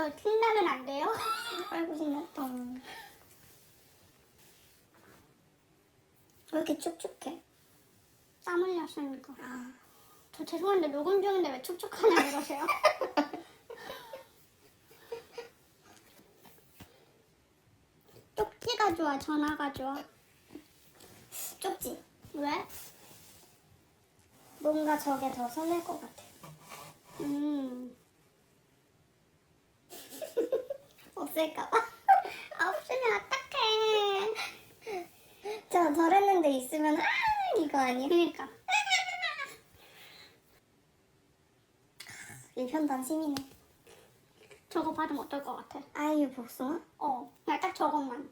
왜요? 신나면 안 돼요? 아이고 신났다. 왜 이렇게 축축해? 땀 흘렸으니까. 아, 저 죄송한데 녹음 중인데 왜 촉촉하냐 그러세요? 쪽지가 좋아, 전화가 좋아. 쪽지. 왜? 뭔가 저게 더 설렐 것 같아. 음, 없을까봐. 아, 없으면 어떡해. 저 저랬는데 있으면 아 이거 아니야? 그러니까. 일편단심이네. 저거 받으면 어떨 것 같아? 아이유 복숭아? 어, 그냥 딱 저것만.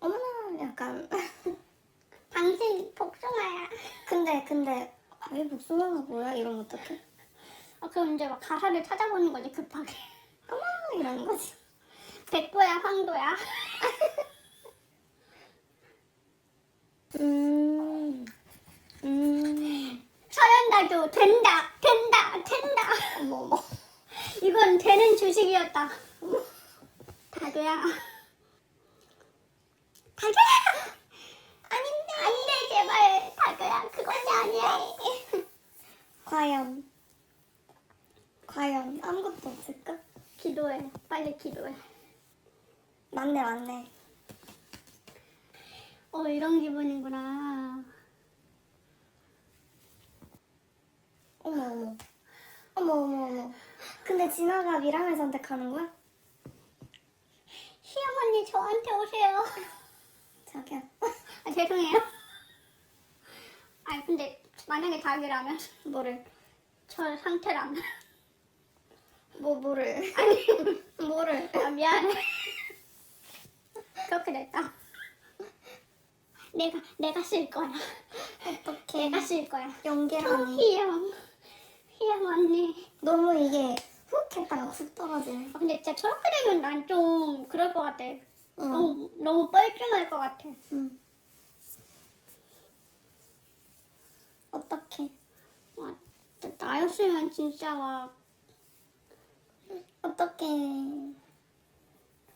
어머나 약간. 당신 복숭아야. 근데 근데 아이유 복숭아가 뭐야? 이러면 어떡해? 아, 그럼 이제 막 가사를 찾아보는 거지, 급하게. 어머 이러는 거지. 백도야, 황도야. 음. 음. 서연다도 된다, 된다, 된다. 어머 어머. 이건 되는 주식이었다. 다도야. 다도야! 아닌데. 안 돼, 제발. 다도야, 그것이 아니야. 과연 과연 아무것도 없을까? 기도해. 빨리 기도해. 맞네 맞네. 어, 이런 기분이구나. 어머 어머. 어머 어머 어머. 근데 진아가 미랑을 선택하는 거야? 시영 언니, 저한테 오세요. 자기야. 아, 죄송해요. 아니, 근데 만약에 자기라면, 뭐를? 저 상태라면. 뭐 뭐를? 아니, 뭐를? 아, 미안해. 그렇게 됐다. 내가, 내가 쓸 거야. 어떻게? 내가 쓸 거야. 연계라니. 희영. 희영 언니. 너무 이게 훅 했다가 훅 떨어지네. 아, 근데 진짜 저렇게 되면 난 좀 그럴 것 같아. 응. 너무, 너무 뻘쭘할 것 같아. 응. 어떻게? 와, 나였으면 진짜 막.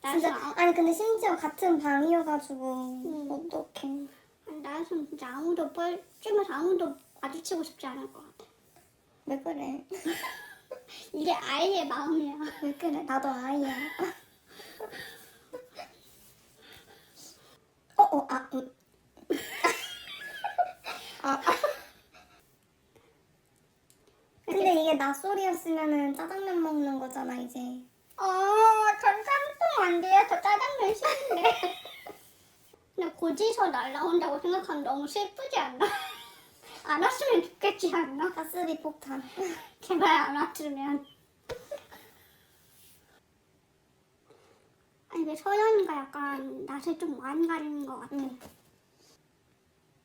나였으면, 진짜 아, 아니 근데 심지어 같은 방이어가지고 음. 어떡해? 나였으면 진짜 아무도 뻘쭘해서 아무도 마주치고 싶지 않을 것 같아. 왜 그래? 이게 아이의 마음이야. 왜 그래? 나도 아이야. 어, 어, 아, 음. 아, 아. 근데 이게 낮소리였으면은 짜장면 먹는 거잖아 이제. 어, 전 짬뽕 안 돼요. 저 짜장면 싫은데. 근데 고지서 날라온다고 생각하면 너무 슬프지 않나? 안 왔으면 좋겠지 않나? 가스비 폭탄. 제발 안 왔으면. 아니, 근데 서연이가 약간 낯을 좀 많이 가리는 것 같아. 응.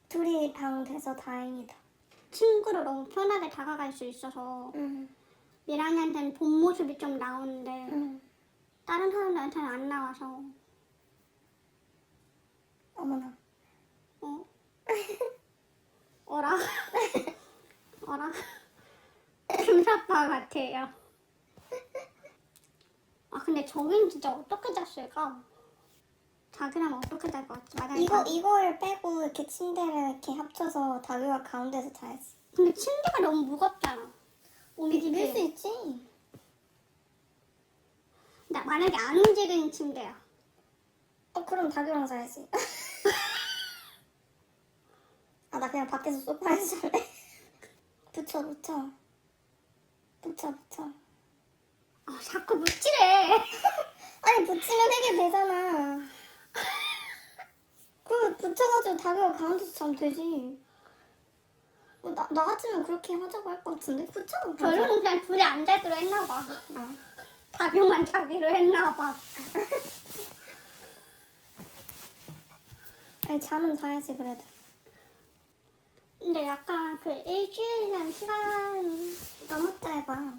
둘이 방 돼서 다행이다. 친구로 너무 편하게 다가갈 수 있어서 응. 미랑이한테는 본 모습이 좀 나오는데 응. 다른 사람들한테는 안 나와서 어머나. 어? 어라? 어라? 금사빠 같아요. 아 근데 저긴 진짜 어떻게 잤을까? 자기라면 어떻게 잘것 같지? 만약에 이거 자- 이거를 빼고 이렇게 침대를 이렇게 합쳐서 다교가 가운데서 자야지. 근데 침대가 너무 무겁잖아. 밀수 움직일 있지. 나 만약에 안 움직이는 침대야. 어 그럼 다교랑 자야지. 아 나 그냥 밖에서 소파에서 잘래. 붙여 붙여. 붙여 붙여. 아 자꾸 묻지래. 아니 붙이면 해결되잖아. 그 붙여가지고 다교가 가운데서 자면 되지. 어, 나, 나 같으면 그렇게 하자고 할 것 같은데? 붙여. 결국은 그냥 둘이 안 자기로 했나 봐. 아. 다교만 자기로 했나 봐. 아니 잠은 자야지 그래도. 근데 약간 그 일주일이라는 시간이 너무 짧아.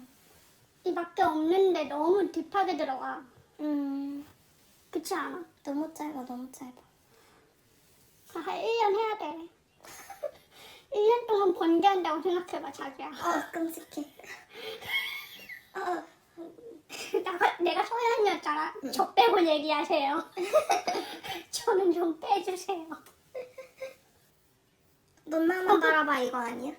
밖에 없는데 너무 딥하게 들어가. 음 그렇지 않아? 너무 짧아 너무 짧아. 한 1년 해야 돼. 1년 동안 번개한다고 생각해봐, 자기야. 아 끔찍해. 아, 나, 내가 소연이었잖아. 저 빼고 얘기하세요. 저는 좀 빼주세요. 눈만 바라봐 이거 아니야?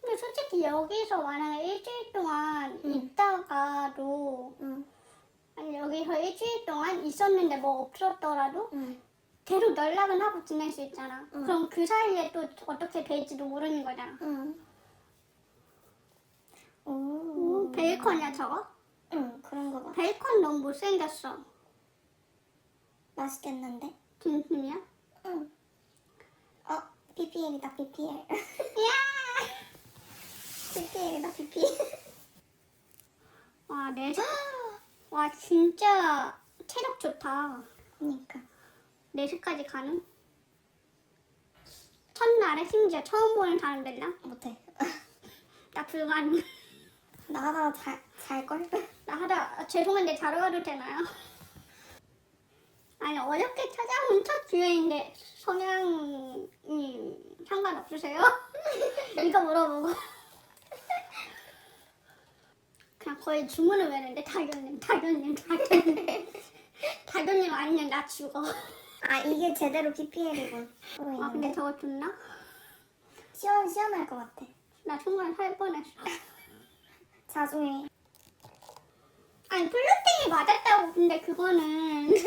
근데 솔직히 여기서 만약에 일주일 동안 있다가도 응, 아니 여기서 일주일 동안 있었는데 뭐 없었더라도 응. 계속 연락은 하고 지낼 수 있잖아. 응. 그럼 그 사이에 또 어떻게 될지도 모르는 거잖아. 응. 오, 오, 베이컨이야 저거? 응, 그런 거 봐. 베이컨 너무 못생겼어. 맛있겠는데? 진심이야? 응. 어, PPL이다, PPL. 야! PPL이다, PPL. 와, 내, 와, 진짜 체력 좋다. 그니까. 4시까지 가는? 첫날에 심지어 처음 보는 사람들이랑? 못해. 나 불가능. 나가다가 잘, 잘걸? 나 하다, 아, 죄송한데 자러 가도 되나요? 아니, 어렵게 찾아온 첫 기회인데, 성향이 상관없으세요? 이거 물어보고. 그냥 거의 주문을 외는데, 다교님, 다교님, 다교님. 다교님 아니면 나 죽어. 아, 이게 제대로 PPL이군. 아, 근데 저거 좋나? 시원, 시원할 것 같아. 나 순간 살 뻔했어. 자중해. 아니, 플루팅이 맞았다고, 근데 그거는.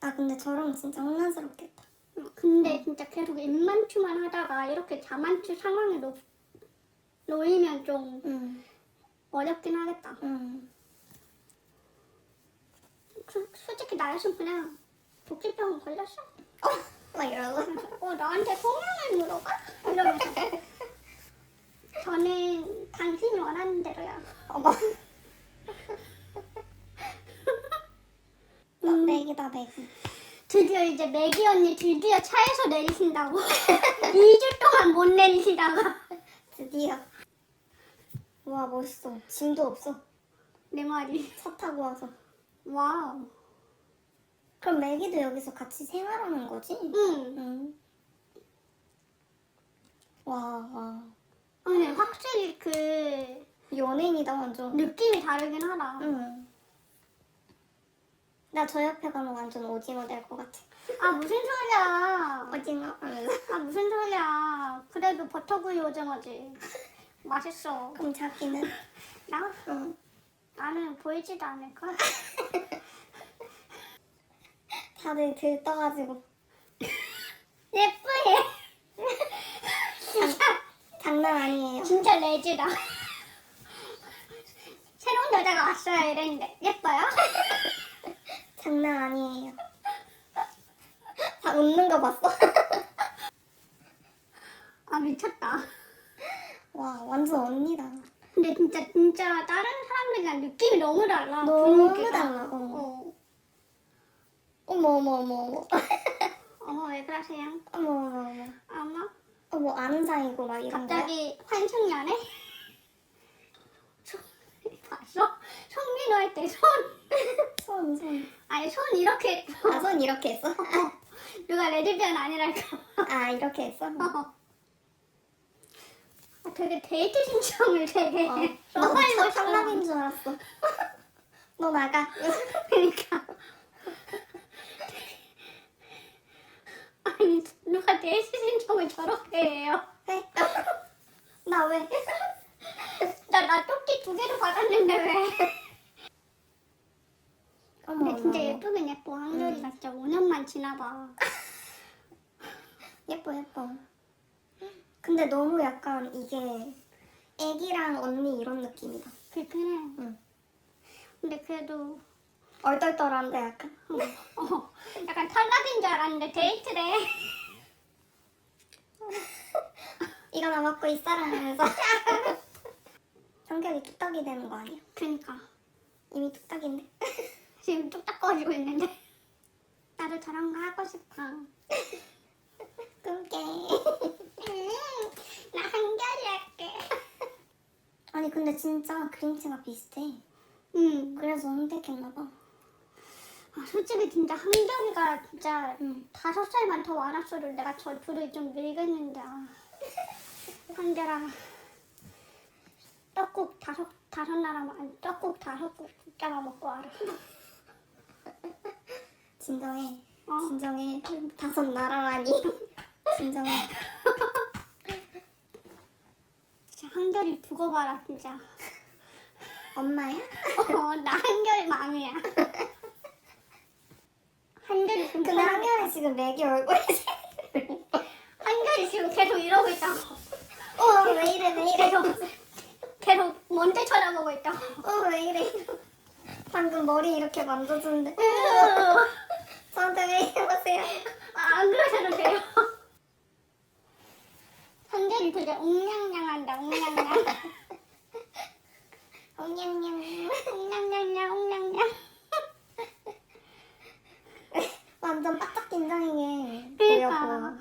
아, 근데 저러면 진짜 혼란스럽겠다. 근데 진짜 계속 입만추만 하다가 이렇게 자만추 상황에 놓, 놓이면 좀 응, 어렵긴 하겠다. 응. 그, 솔직히 나였으면 그냥 독지병 걸렸어. 어, 막 이러고. 어, 나한테 성향을 물어봐? 이러면서. 저는 당신이 원하는 대로야. 어머. 나 맥이다, 맥. 드디어 이제 매기 언니 드디어 차에서 내리신다고. 2주 동안 못 내리시다가. 드디어. 와, 멋있어. 짐도 없어. 내 말이. 차 타고 와서. 와우. 그럼 맥이도 여기서 같이 생활하는 거지? 응. 응. 와, 와. 아니, 확실히 그 연예인이다, 완전. 느낌이 다르긴 하다. 응. 나 저 옆에 가면 완전 오징어 될 것 같아. 아 무슨 소리야? 오징어. 아 무슨 소리야? 그래도 버터구이 오징어지. 맛있어. 그럼 자기는? 나 응. 나는 보이지도 않을까? 다들 들떠가지고. 예쁘해. 장난 아니에요. 진짜 레지다. 새로운 여자가 왔어요 이랬는데 예뻐요? 장난 아니에요. 다 웃는 거 봤어? 아 미쳤다. 와, 완전 언니다. 근데 진짜 진짜 다른 사람들이랑 느낌이 너무 달라. 너무 분위기가. 달라, 어. 어. 어머, 어머, 어머, 어머. 어머 왜 그러세요? 어머, 어머, 어머. 어머 어머, 아는 사이고 막 이런 거야? 갑자기 환승연애? 손 봤어? 성민호 할 때 손. 손, 손. 아니 손 이렇게 아, 손 이렇게 했어? 누가 레즈비언 아니랄까 아, 이렇게 했어? 어. 아, 되게 데이트 신청을 되게 어. 너 알고 상남인 줄 알았어. 너 나가. 그러니까 아니 누가 데이트 신청을 저렇게 해요 왜? 나 왜? 나, 나 토끼 두 개도 받았는데 왜 근데 진짜. 예쁘긴 예뻐 한결이가 진짜 5년만 지나봐 예뻐, 예뻐. 근데 너무 약간 이게 애기랑 언니 이런 느낌이다. 그렇긴 해 응. 근데 그래도 얼떨떨한데 약간. 어, 약간 탈락인 줄 알았는데 데이트래 이거 나 먹고 있어라 하면서. 성격이 뚝딱이 되는 거 아니야? 그니까 이미 뚝딱인데. 지금 뚝딱 거리고 있는데 나도 저런 거 하고 싶어 꿈깨. 음, 나 한결이 할게 아니 근데 진짜 그림체가 비슷해. 음, 그래서 선택했나 봐. 아, 솔직히 진짜 한결이가 진짜 응. 다섯 살만 더 많았어도 내가 저 둘이 좀 밀겠는데 아. 한결아 떡국 다섯 다섯 나라만 떡국 다섯 국 짜가 먹고 와라. 진정해. 어. 진정해. 다섯 나라라니. 진정해. 한결이 두고 봐라 진짜. 엄마야? 어, 나 한결이 마음이야. 한결이 지금 근데 한결이 지금 맥이 얼굴이 한결이 지금 계속 이러고 있다고. 어, 왜 이래, 왜 이래. 계속 계속 먼저 쳐다보고 있다고. 어, 왜 이래. 방금 머리 이렇게 만져주는데. 저한테 왜 이러세요? 아, 안 그러셔도 돼요. 한결이 되게 옹냥냥한다 옹냥냥. 옹냥냥. 옹냥냥냥 옹냥냥. 완전 바짝 긴장이게 그러니까. 보여 보여.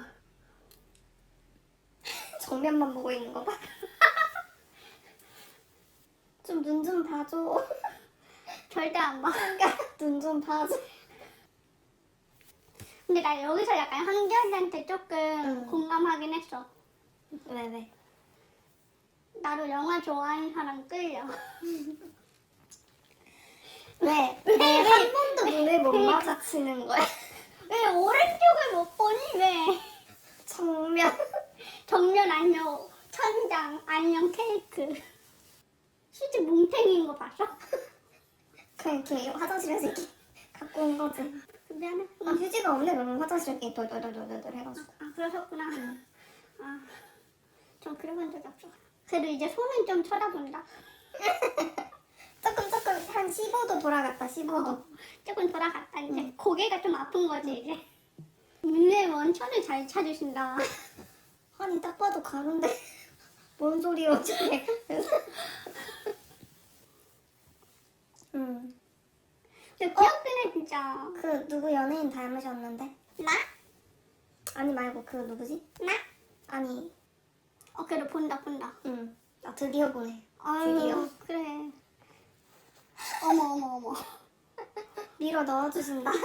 정면만 보고 있는 거 봐. 좀 눈 좀 봐줘. 절대 안 봐. 눈 좀 봐줘. 근데 나 여기서 약간 한결이한테 조금 응. 공감하긴 했어. 왜 왜? 나도 영화 좋아하는 사람 끌려. 왜? 왜 한 번도 눈을 못 마주치는 거야? 왜 오른쪽을 못 보니? 왜? 정면. 정면 안녕 천장 안녕 케이크. 수지 뭉탱이인 거 봤어? 그냥 이렇게 화장실에서 이렇게 갖고 온 거지. 미안해. 아, 휴지가 없네 그러면 화장실 이렇게 돌돌돌돌돌 해가지고. 아 그러셨구나. 아, 좀 그래본 적이 없어. 그래도 이제 손은 좀 쳐다본다. 조금 조금 한 15도 돌아갔다 15도. 어, 조금 돌아갔다 이제 고개가 좀 아픈 거지 이제. 눈의 원천을 잘 찾으신다. 아니 딱 봐도 가는데 뭔 소리요 저게 음. 근데 귀엽긴 해 진짜. 그 누구 연예인 닮으셨는데? 나? 아니 말고 그 누구지? 나? 아니 어 그래도 본다 본다. 응. 아 드디어 보네 아유 드디어. 그래. 어머 어머 어머. 밀어 넣어주신다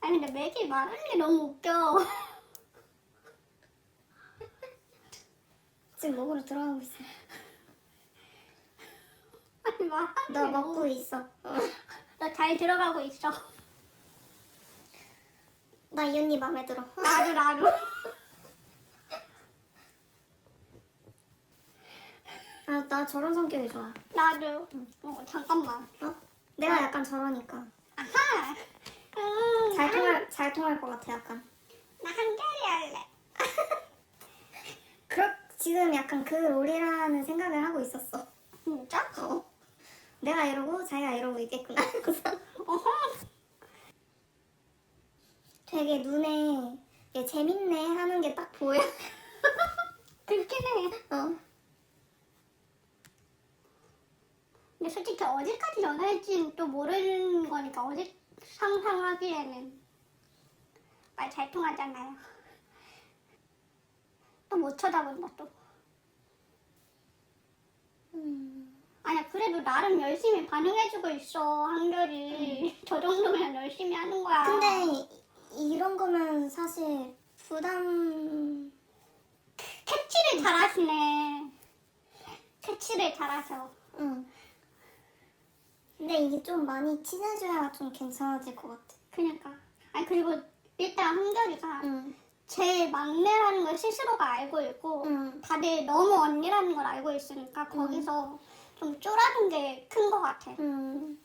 아니 근데 맥이 말하는 게 너무 웃겨. 지금 목으로 들어가고 있어 아니 말하는 너게 먹고 있어 어. 너잘 들어가고 있어. 나 이 언니 마음에 들어 나도 나도. 아 나 저런 성격이 좋아 나도. 어 잠깐만. 어? 내가 약간 저러니까 아하. 음, 잘 통할 잘 통할 것 같아 약간 나 한결이 할래. 그렇 지금 약간 그 롤이라는 생각을 하고 있었어 진짜? 어. 내가 이러고 자기가 이러고 있겠구나. 어허. 되게 눈에 얘 재밌네 하는 게 딱 보여. 그렇긴 해. 어. 근데 솔직히 어디까지 전화할지는 또 모르는 거니까 어디 상상하기에는 말 잘 통하잖아요. 또 못 쳐다본다 또. 음. 아니야 그래도 나름 열심히 반응해주고 있어 한결이 저 정도면 열심히 하는 거야. 근데 이- 이런 거는 사실 부담. 캐치를 잘하시네. 캐치를 잘하셔. 응. 근데 이게 좀 많이 친해져야 좀 괜찮아질 것 같아. 그니까. 아니 그리고 일단 한결이가 응. 제 막내라는 걸 스스로가 알고 있고 응. 다들 너무 언니라는 걸 알고 있으니까 거기서 좀 쫄아든 게 큰 것 같아. 응.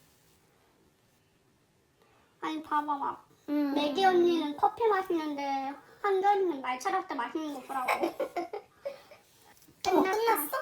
아니 봐봐 막 응. 매기 언니는 커피 마시는데 한결이는 말차라떼 마시는 거 보라고. 어, 끝났어?